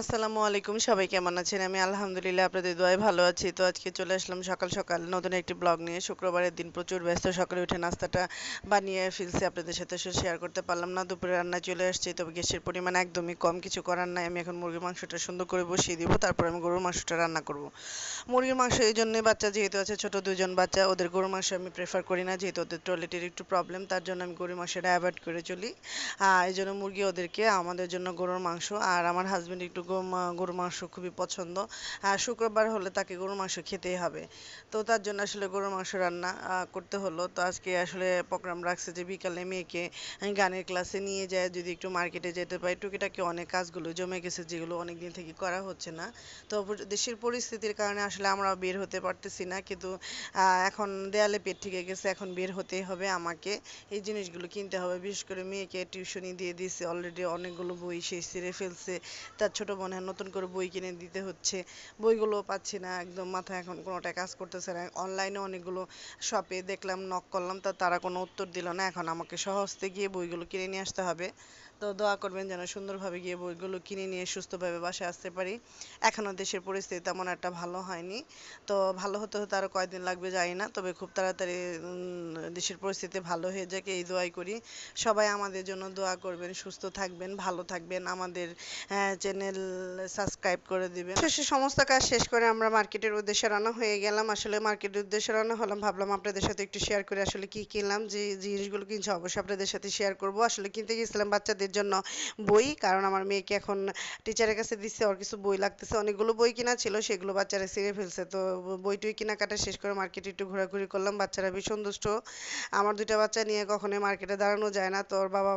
আসসালামু আলাইকুম, সবাই কেমন আছেন? আমি আলহামদুলিল্লাহ আপনাদের দোয়ায় ভালো আছি। তো আজকে চলে আসলাম সকাল সকাল নতুন একটি ব্লগ নিয়ে। শুক্রবারের দিন প্রচুর ব্যস্ত, সকালে উঠে নাস্তাটা বানিয়ে ফিলছি আপনাদের সাথে শেয়ার করতে পারলাম না। দুপুরে রান্না চলে আসছে, তবে গ্যাসের পরিমাণ একদমই কম, কিছু করার নাই। আমি এখন মুরগির মাংসটা সুন্দর করে বসিয়ে দিব, তারপর আমি গরুর মাংসটা রান্না করব। মুরগির মাংস এই জন্যে বাচ্চা যেহেতু আছে, ছোট দুজন বাচ্চা, ওদের গরুর মাংস আমি প্রেফার করি না, যেহেতু ওদের টয়লেটের একটু প্রবলেম তার জন্য আমি গরুর মাংসটা অ্যাভয়েড করে চলি। এই জন্য মুরগি ওদেরকে আমাদের জন্য গরুর মাংস, আর আমার হাজব্যান্ড একটু গরুর মাংস খুবই পছন্দ। আর শুক্রবার হলে তাকে গরুর মাংস খেতেই হবে। তো তার জন্য আসলে গরুর মাংস রান্না করতে হলো। তো আজকে আসলে প্রোগ্রাম রাখছে যে বিকালে মেয়েকে গানের ক্লাসে নিয়ে যায় যদি একটু মার্কেটে যেতে পারি, টুকিটাকি অনেক কাজগুলো জমে গেছে যেগুলো অনেক দিন থেকে করা হচ্ছে না। তো দেশের পরিস্থিতির কারণে আসলে আমরা বের হতে পারতেছি না। কিন্তু এখন দেয়ালে পেট ঠিকে গেছে, এখন বের হতেই হবে আমাকে। এই জিনিসগুলো কিনতে হবে। বিশেষ করে মেয়েকে টিউশনি দিয়ে দিয়েছে। অলরেডি অনেকগুলো বই সে ছিঁড়ে ফেলছে তার ছোট বোনের নতুন করে বই কিনে দিতে হচ্ছে। বইগুলো পাচ্ছি না, একদম মাথায় এখন কোনোটা কাজ করতেছে না। অনলাইনে অনেকগুলো শপে দেখলাম নক করলাম, তা তারা কোনো উত্তর দিল না। এখন আমাকে সহজতে গিয়ে বইগুলো কিনে নিয়ে আসতে হবে। তো দোয়া করবেন যেন সুন্দরভাবে গিয়ে বইগুলো কিনে নিয়ে সুস্থভাবে বাসায় আসতে পারি। এখনও দেশের পরিস্থিতি তেমন একটা ভালো হয়নি। তো ভালো হতে হতে আরও কয়েকদিন লাগবে, জানি না। তবে খুব তাড়াতাড়ি দেশের পরিস্থিতি ভালো হয়ে যাক, এই দোয়াই করি। সবাই আমাদের জন্য দোয়া করবেন, সুস্থ থাকবেন, ভালো থাকবেন। আমাদের চ্যানেল সাবস্ক্রাইব করে দিবেন। শেষে সমস্ত কাজ শেষ করে আমরা মার্কেটের উদ্দেশ্যে রান্না হয়ে গেলাম। আসলে মার্কেটের উদ্দেশ্যে রান্না হলাম, ভাবলাম আপনাদের সাথে একটু শেয়ার করে আসলে কি কিনলাম, যে জিনিসগুলো কিনছি, অবশ্যই আপনাদের সাথে শেয়ার করব। আসলে কিনতে গিয়েছিলাম বাচ্চাদের জন্য বই, কারণ আমার মেয়েকে এখন টিচারের কাছে দিচ্ছে ওর কিছু বই লাগতেছে। অনেকগুলো বই কিনা ছিল, সেগুলো বাচ্চারা ছিঁড়ে ফেলছে। তো বই টই কেনাকাটা শেষ করে মার্কেটে একটু ঘোরাঘুরি করলাম, বাচ্চারা ভীষণ দুষ্ট আমার দুইটা বাচ্চা নিয়ে কখনোই মার্কেটে দাঁড়ানো যায় না। তো ওর বাবা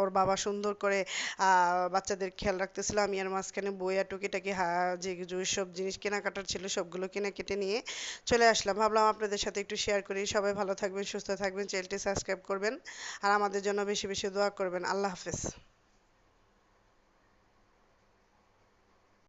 ওর বাবা সুন্দর করে বাচ্চাদের খেয়াল রাখতেছিল। আমি আর মাঝখানে বই আর টুকিটাকি যে সব জিনিস কেনাকাটার ছিল, সবগুলো কেনা কেটে নিয়ে চলে আসলাম। ভাবলাম আপনাদের সাথে একটু শেয়ার করি। সবাই ভালো থাকবেন, সুস্থ থাকবেন চ্যানেলটি সাবস্ক্রাইব করবেন। আর আমাদের জন্য বেশি বেশি দোয়া করবেন। আল্লাহ হাফেজ। this.